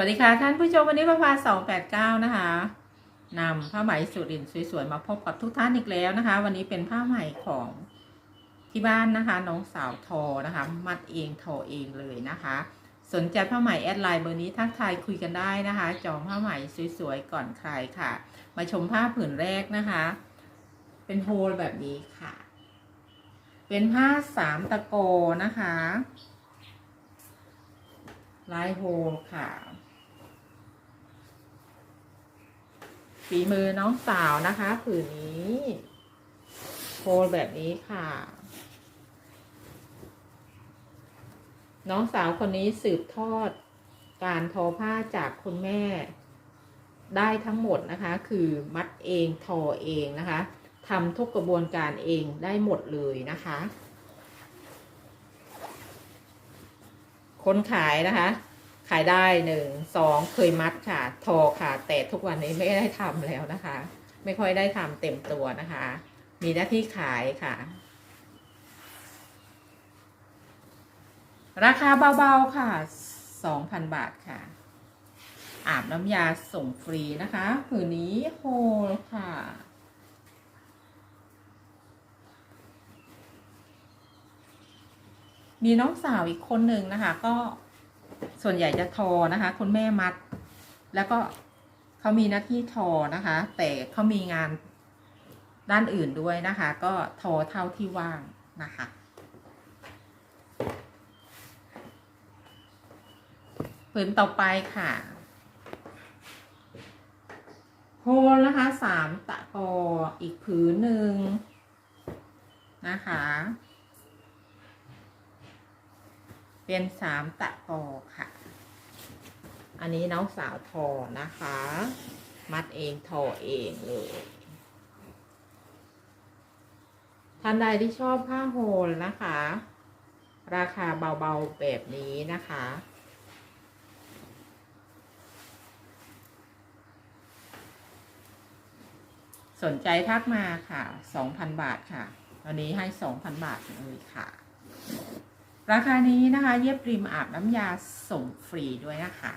วัสดีค่ะท่านผู้ชมวันนี้ประพาสองแปดเก้านะคะนำผ้าไหมสุรินสวยๆมาพบกับทุกท่านอีกแล้วนะคะ วันนี้เป็นผ้าไหมของที่บ้านนะคะ น้องสาวทอนะคะ มัดเองทอเองเลยนะคะ สนใจผ้าไหมแอดไลน์เบอร์นี้ทักทายคุยกันได้นะคะ จองผ้าไหมสวยๆก่อนใครค่ะ มาชมผ้าผืนแรกนะคะ เป็นโฮลแบบนี้ค่ะ เป็นผ้าสามตะโกนะคะลายโฮลค่ะ ฝีมือน้องสาวนะคะผืนนี้โฮลแบบนี้ค่ะ น้องสาวคนนี้สืบทอดการทอผ้าจากคุณแม่ได้ทั้งหมดนะคะ คือมัดเองทอเองนะคะทำทุกกระบวนการเองได้หมดเลยนะคะ คนขายนะคะ ขายได้หนึ่งสองเคยมัดค่ะ ทอค่ะ แต่ทุกวันนี้ไม่ได้ทำแล้วนะคะ ไม่ค่อยได้ทำเต็มตัวนะคะ มีหน้าที่ขายค่ะ ราคาเบาๆค่ะสองพันบาทค่ะ อาบน้ำยาส่งฟรีนะคะผืนนี้โฮลค่ะมีน้องสาวอีกคนหนึ่งนะคะ ก็ ส่วนใหญ่จะทอนะคะ คุณแม่มัด แล้วก็เขามีหน้าที่ทอนะคะ แต่เขามีงานด้านอื่นด้วยนะคะ ก็ทอเท่าที่ว่างนะคะผืนต่อไปค่ะโฮลนะคะสามตะกออีกผืนหนึ่งนะคะ เป็นสามตะกอค่ะ อันนี้น้องสาวทอนะคะ มัดเองทอเองเลยท่านใดที่ชอบผ้าโฮลนะคะ ราคาเบาๆแบบนี้นะคะ สนใจทักมาค่ะ 2,000 บาทค่ะวันนี้ให้ 2,000 บาทเลยค่ะ ราคานี้นะคะ เย็บริมอาบน้ำยาส่งฟรีด้วยนะคะ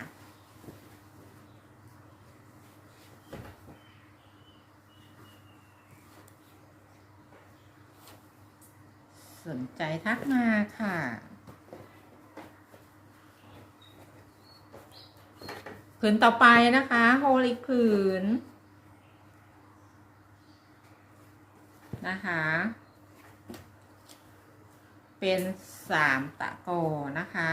สนใจทักมาค่ะผืนต่อไปนะคะโฮลิผืนนะคะ เป็นสามตะโกนะคะ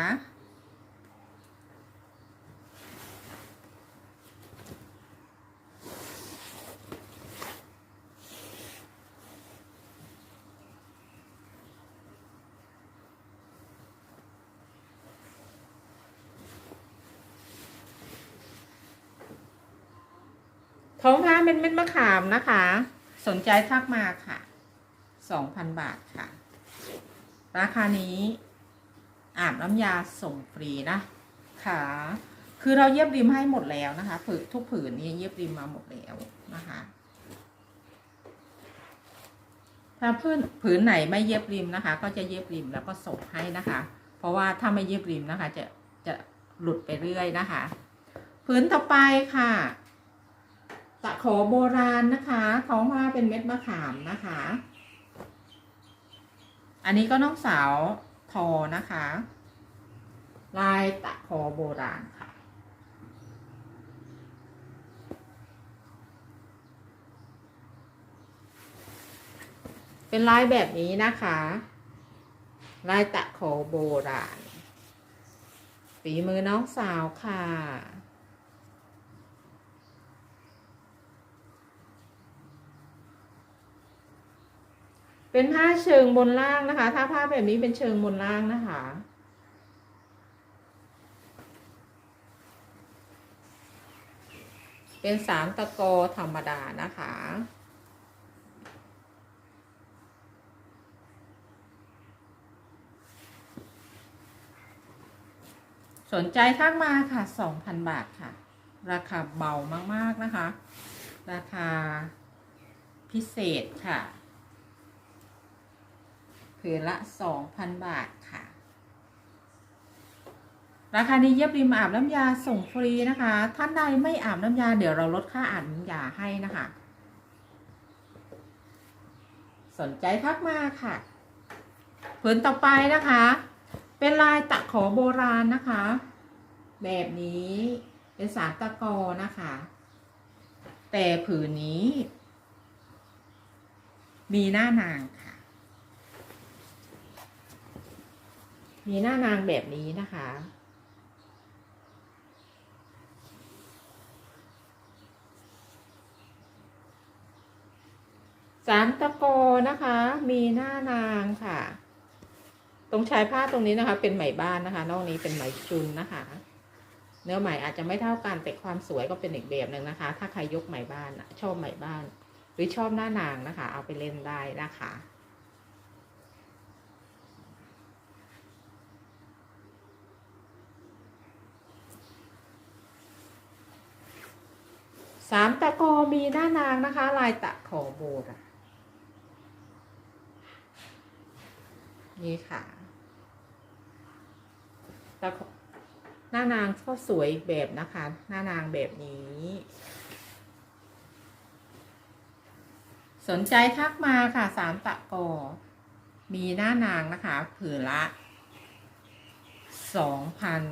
ท้องผ้าเป็นเม็ดมะขามนะคะ สนใจทักมาค่ะสองพันบาทค่ะ ราคานี้อาบน้ำยาส่งฟรีนะค่ะคือเราเย็บริมให้หมดแล้วนะคะผืนทุกผืนนี้เย็บริมมาหมดแล้วนะคะถ้าพื้นผืนไหนไม่เย็บริมนะคะ ก็จะเย็บริมแล้วก็ส่งให้นะคะ เพราะว่าถ้าไม่เย็บริมนะคะ จะจะหลุดไปเรื่อยนะคะผืนต่อไปค่ะ ตะขอโบราณนะคะท้องผ้าเป็นเม็ดมะขามนะคะ อันนี้ก็น้องสาวทอนะคะ ลายตะขอโบราณค่ะ เป็นลายแบบนี้นะคะ ลายตะขอโบราณฝีมือน้องสาวค่ะ เป็นผ้าเชิงบนล่างนะคะ ถ้าผ้าแบบนี้เป็นเชิงบนล่างนะคะ เป็นสามตะกอธรรมดานะคะสนใจทักมาค่ะ 2,000 บาทค่ะ ราคาเบามาก ๆ นะคะ ราคาพิเศษค่ะ ผืนละ 2,000 บาทค่ะ ราคานี้เย็บริมอาบน้ำยาส่งฟรีนะคะ ท่านใดไม่อาบน้ำยาเดี๋ยวเราลดค่าอาบน้ำยาให้นะคะ สนใจทักมาค่ะผืนต่อไปนะคะ เป็นลายตะขอโบราณนะคะ แบบนี้เป็นสารตะกอนะคะ แต่ผืนนี้ มีหน้านางค่ะ มีหน้านางแบบนี้นะคะ สารตะโกนะคะ มีหน้านางค่ะ ตรงชายผ้าตรงนี้นะคะ เป็นไหมบ้านนะคะ นอกนี้เป็นไหมจุนนะคะ เนื้อไหมอาจจะไม่เท่ากันแต่ความสวยก็เป็นอีกแบบหนึ่งนะคะ ถ้าใครยกไหมบ้านชอบไหมบ้าน หรือชอบหน้านางนะคะ เอาไปเล่นได้นะคะ สามตะโกมีหน้านางนะคะ ลายตะขอโบราณนี่ค่ะตะขหน้านางก็สวยแบบนะคะ หน้านางแบบนี้ สนใจทักมาค่ะสามตะกอมีหน้านางนะคะผืนละสองพัน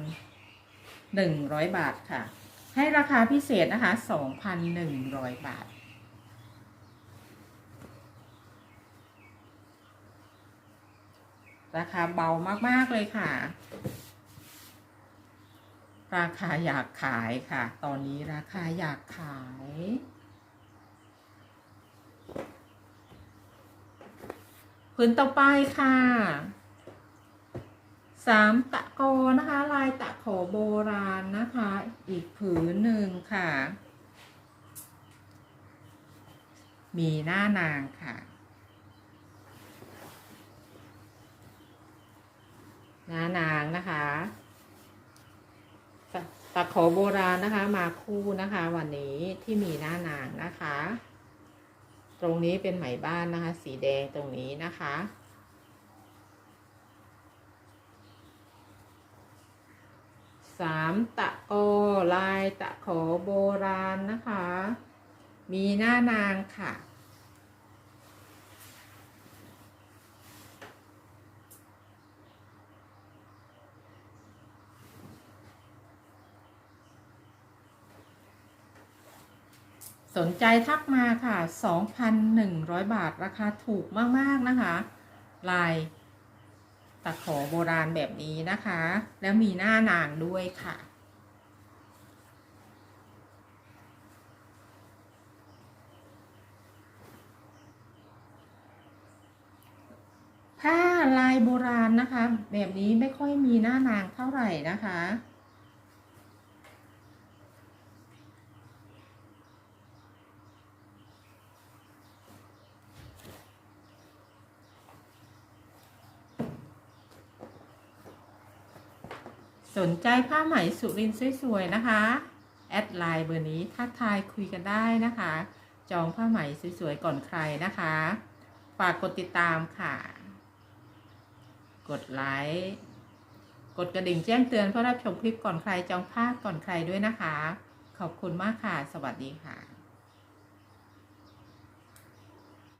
หนึ่งร้อยบาทค่ะ ให้ราคาพิเศษนะคะ 2,100 บาท ราคาเบามาก ๆ เลยค่ะ ราคาอยากขายค่ะ ตอนนี้ราคาอยากขายผืนต่อไปค่ะ สามตะโกนะคะ ลายตะขอโบราณนะคะ อีกผืนหนึ่งค่ะ มีหน้านางค่ะ หน้านางนะคะตะตะขอโบราณนะคะ มาคู่นะคะ วันนี้ที่มีหน้านางนะคะ ตรงนี้เป็นไหมบ้านนะคะ สีแดงตรงนี้นะคะ สามตะโกลายตะขอโบราณนะคะ มีหน้านางค่ะ สนใจทักมาค่ะ 2,100 บาทราคาถูกมาก ๆ นะคะ ลาย ตะขอโบราณแบบนี้นะคะ แล้วมีหน้านางด้วยค่ะผ้าลายโบราณนะคะ แบบนี้ไม่ค่อยมีหน้านางเท่าไหร่นะคะ สนใจผ้าไหมสุรินทร์สวยๆนะคะ แอดไลน์เบอร์นี้ทักทายคุยกันได้นะคะ จองผ้าไหมสวยๆก่อนใครนะคะ ฝากกดติดตามค่ะ กดไลค์กดกระดิ่งแจ้งเตือนเพื่อรับชมคลิปก่อนใครจองผ้าก่อนใครด้วยนะคะ ขอบคุณมากค่ะ สวัสดีค่ะ